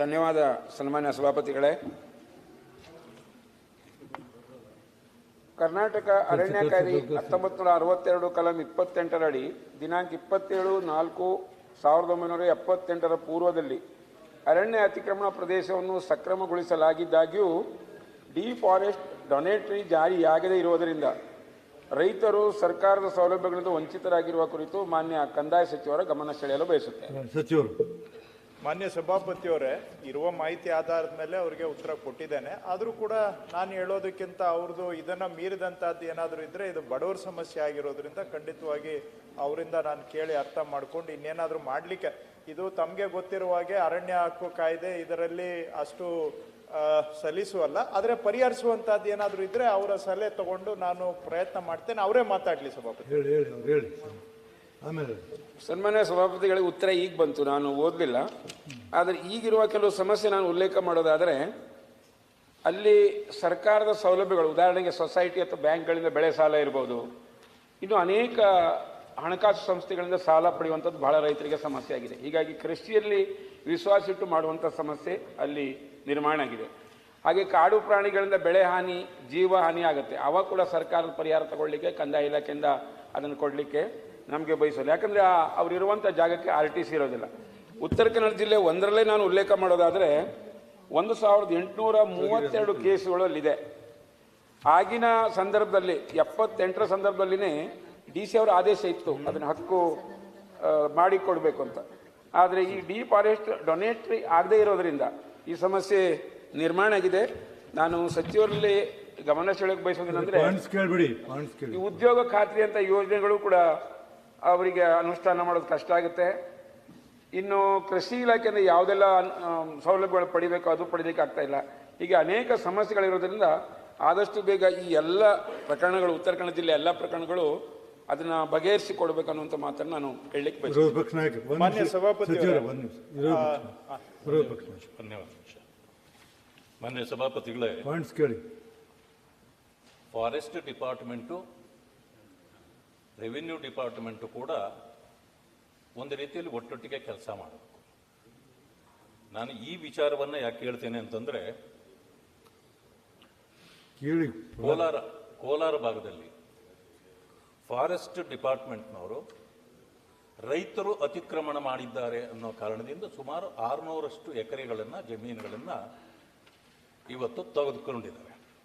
ಧನ್ಯವಾದ ಸನ್ಮಾನ್ಯ ಸಭಾಪತಿಗಳೇ. ಕರ್ನಾಟಕ ಅರಣ್ಯ ಕಾಯ್ದೆ ಹತ್ತೊಂಬತ್ತು ನೂರ ಅರವತ್ತೆರಡು ಕಲಂ ಇಪ್ಪತ್ತೆಂಟರಡಿ ದಿನಾಂಕ ಇಪ್ಪತ್ತೇಳು ನಾಲ್ಕು ಸಾವಿರದ ಒಂಬೈನೂರ ಎಪ್ಪತ್ತೆಂಟರ ಪೂರ್ವದಲ್ಲಿ ಅರಣ್ಯ ಅತಿಕ್ರಮಣ ಪ್ರದೇಶವನ್ನು ಸಕ್ರಮಗೊಳಿಸಲಾಗಿದ್ದಾಗ್ಯೂ ಡಿಫಾರೆಸ್ಟ್ ಡೊನೇಟರಿ ಜಾರಿಯಾಗದೇ ಇರುವುದರಿಂದ ರೈತರು ಸರ್ಕಾರದ ಸೌಲಭ್ಯಗಳಿಂದ ವಂಚಿತರಾಗಿರುವ ಕುರಿತು ಮಾನ್ಯ ಕಂದಾಯ ಸಚಿವರ ಗಮನ ಸೆಳೆಯಲು ಬಯಸುತ್ತೇನೆ. ಸಚಿವರು. ಮಾನ್ಯ ಸಭಾಪತಿಯವರೇ ಇರುವ ಮಾಹಿತಿ ಆಧಾರದ ಮೇಲೆ ಅವರಿಗೆ ಉತ್ತರ ಕೊಟ್ಟಿದ್ದೇನೆ. ಆದರೂ ಕೂಡ ನಾನು ಹೇಳೋದಕ್ಕಿಂತ ಅವ್ರದ್ದು ಇದನ್ನು ಮೀರಿದಂಥದ್ದು ಏನಾದರೂ ಇದ್ದರೆ ಇದು ಬಡವರ ಸಮಸ್ಯೆ ಆಗಿರೋದ್ರಿಂದ ಖಂಡಿತವಾಗಿ ಅವರಿಂದ ನಾನು ಕೇಳಿ ಅರ್ಥ ಮಾಡ್ಕೊಂಡು ಇನ್ನೇನಾದರೂ ಮಾಡಲಿಕ್ಕೆ. ಇದು ತಮಗೆ ಗೊತ್ತಿರುವ ಹಾಗೆ ಅರಣ್ಯ ಹಕ್ಕು ಕಾಯ್ದೆ ಇದರಲ್ಲಿ ಅಷ್ಟು ಸಲ್ಲಿಸುವಲ್ಲ. ಆದರೆ ಪರಿಹರಿಸುವಂತಹದ್ದು ಏನಾದರೂ ಇದ್ರೆ ಅವರ ಸಲಹೆ ತಗೊಂಡು ನಾನು ಪ್ರಯತ್ನ ಮಾಡ್ತೇನೆ. ಅವರೇ ಮಾತಾಡಲಿ ಸಭಾಪತಿ. ಹೇಳಿ ಹೇಳಿ ಅವ್ರು ಹೇಳಿ. ಆಮೇಲೆ. ಸನ್ಮಾನ್ಯ ಸಭಾಪತಿಗಳಿಗೆ ಉತ್ತರ ಈಗ ಬಂತು. ನಾನು ಓದಲಿಲ್ಲ. ಆದರೆ ಈಗಿರುವ ಕೆಲವು ಸಮಸ್ಯೆ ನಾನು ಉಲ್ಲೇಖ ಮಾಡೋದಾದರೆ ಅಲ್ಲಿ ಸರ್ಕಾರದ ಸೌಲಭ್ಯಗಳು ಉದಾಹರಣೆಗೆ ಸೊಸೈಟಿ ಅಥವಾ ಬ್ಯಾಂಕ್ಗಳಿಂದ ಬೆಳೆ ಸಾಲ ಇರ್ಬೋದು. ಇನ್ನು ಅನೇಕ ಹಣಕಾಸು ಸಂಸ್ಥೆಗಳಿಂದ ಸಾಲ ಪಡೆಯುವಂಥದ್ದು ಬಹಳ ರೈತರಿಗೆ ಸಮಸ್ಯೆ ಆಗಿದೆ. ಹೀಗಾಗಿ ಕೃಷಿಯಲ್ಲಿ ವಿಶ್ವಾಸ ಇಟ್ಟು ಮಾಡುವಂಥ ಸಮಸ್ಯೆ ಅಲ್ಲಿ ನಿರ್ಮಾಣ ಆಗಿದೆ. ಹಾಗೆ ಕಾಡು ಪ್ರಾಣಿಗಳಿಂದ ಬೆಳೆ ಹಾನಿ, ಜೀವ ಹಾನಿ ಆಗುತ್ತೆ. ಅವಾಗ ಕೂಡ ಸರ್ಕಾರದ ಪರಿಹಾರ ತಗೊಳ್ಳಿಕ್ಕೆ, ಕಂದಾಯ ಇಲಾಖೆಯಿಂದ ಅದನ್ನು ಕೊಡಲಿಕ್ಕೆ ನಮಗೆ ಬಯಸೋಲ್ಲ ಯಾಕಂದರೆ ಅವರಿರುವಂಥ ಜಾಗಕ್ಕೆ ಆರ್ ಟಿ ಸಿ ಇರೋದಿಲ್ಲ. ಉತ್ತರ ಕನ್ನಡ ಜಿಲ್ಲೆ ಒಂದರಲ್ಲೇ ನಾನು ಉಲ್ಲೇಖ ಮಾಡೋದಾದರೆ ಒಂದು ಸಾವಿರದ ಎಂಟುನೂರ ಮೂವತ್ತೆರಡು ಕೇಸುಗಳು ಅಲ್ಲಿದೆ ಆಗಿನ ಸಂದರ್ಭದಲ್ಲಿ, ಎಪ್ಪತ್ತೆಂಟರ ಸಂದರ್ಭದಲ್ಲಿನೇ ಡಿ ಸಿ ಅವರ ಆದೇಶ ಇತ್ತು. ಅದನ್ನ ಹಕ್ಕು ಮಾಡಿಕೊಡ್ಬೇಕು ಅಂತ. ಆದರೆ ಈ ಡಿ ಫಾರೆಸ್ಟ್ ಡೊನೇಟ್ರಿ ಆಗದೇ ಇರೋದ್ರಿಂದ ಈ ಸಮಸ್ಯೆ ನಿರ್ಮಾಣ ಆಗಿದೆ. ನಾನು ಸಚಿವರಲ್ಲಿ ಗಮನ ಸೆಳೆಯಕ್ಕೆ ಬಯಸೋದೇನೆಂದ್ರೆ ಈ ಉದ್ಯೋಗ ಖಾತ್ರಿ ಅಂತ ಯೋಜನೆಗಳು ಕೂಡ ಅವರಿಗೆ ಅನುಷ್ಠಾನ ಮಾಡೋದು ಕಷ್ಟ ಆಗುತ್ತೆ. ಇನ್ನು ಕೃಷಿ ಇಲಾಖೆಯಿಂದ ಯಾವುದೆಲ್ಲ ಸೌಲಭ್ಯಗಳು ಪಡಿಬೇಕು ಅದು ಪಡಿಲಿಕ್ಕೆ ಆಗ್ತಾ ಇಲ್ಲ. ಹೀಗೆ ಅನೇಕ ಸಮಸ್ಯೆಗಳಿರೋದ್ರಿಂದ ಆದಷ್ಟು ಬೇಗ ಈ ಎಲ್ಲ ಪ್ರಕರಣಗಳು ಉತ್ತರ ಕನ್ನಡ ಜಿಲ್ಲೆ ಎಲ್ಲ ಪ್ರಕರಣಗಳು ಅದನ್ನ ಬಗೆಹರಿಸಿ ಕೊಡ್ಬೇಕು ಅನ್ನುವಂಥ ಮಾತನ್ನು ನಾನು ಹೇಳಲಿಕ್ಕೆ ಬಯಸ್ತೀನಿ. ಒಂದು ಮಾನ್ಯ. ಸಭಾಪತಿ ಮಾನ್ಯ ಸಭಾಪತಿಗಳೇ ಪಾಯಿಂಟ್ಸ್ ಕೇಳಿ. ಫಾರೆಸ್ಟ್ ಡಿಪಾರ್ಟ್ಮೆಂಟು ರೆವಿನ್ಯೂ ಡಿಪಾರ್ಟ್ಮೆಂಟು ಕೂಡ ಒಂದು ರೀತಿಯಲ್ಲಿ ಒಟ್ಟೊಟ್ಟಿಗೆ ಕೆಲಸ ಮಾಡಬೇಕು. ನಾನು ಈ ವಿಚಾರವನ್ನು ಯಾಕೆ ಹೇಳ್ತೇನೆ ಅಂತಂದ್ರೆ ಕೇಳಿ. ಕೋಲಾರ ಕೋಲಾರ ಭಾಗದಲ್ಲಿ ಫಾರೆಸ್ಟ್ ಡಿಪಾರ್ಟ್ಮೆಂಟ್ನವರು ರೈತರು ಅತಿಕ್ರಮಣ ಮಾಡಿದ್ದಾರೆ ಅನ್ನೋ ಕಾರಣದಿಂದ ಸುಮಾರು ಆರುನೂರಷ್ಟು ಎಕರೆಗಳನ್ನು ಜಮೀನುಗಳನ್ನು ಇವತ್ತು ತೆಗೆದುಕೊಂಡಿದ್ದಾರೆ.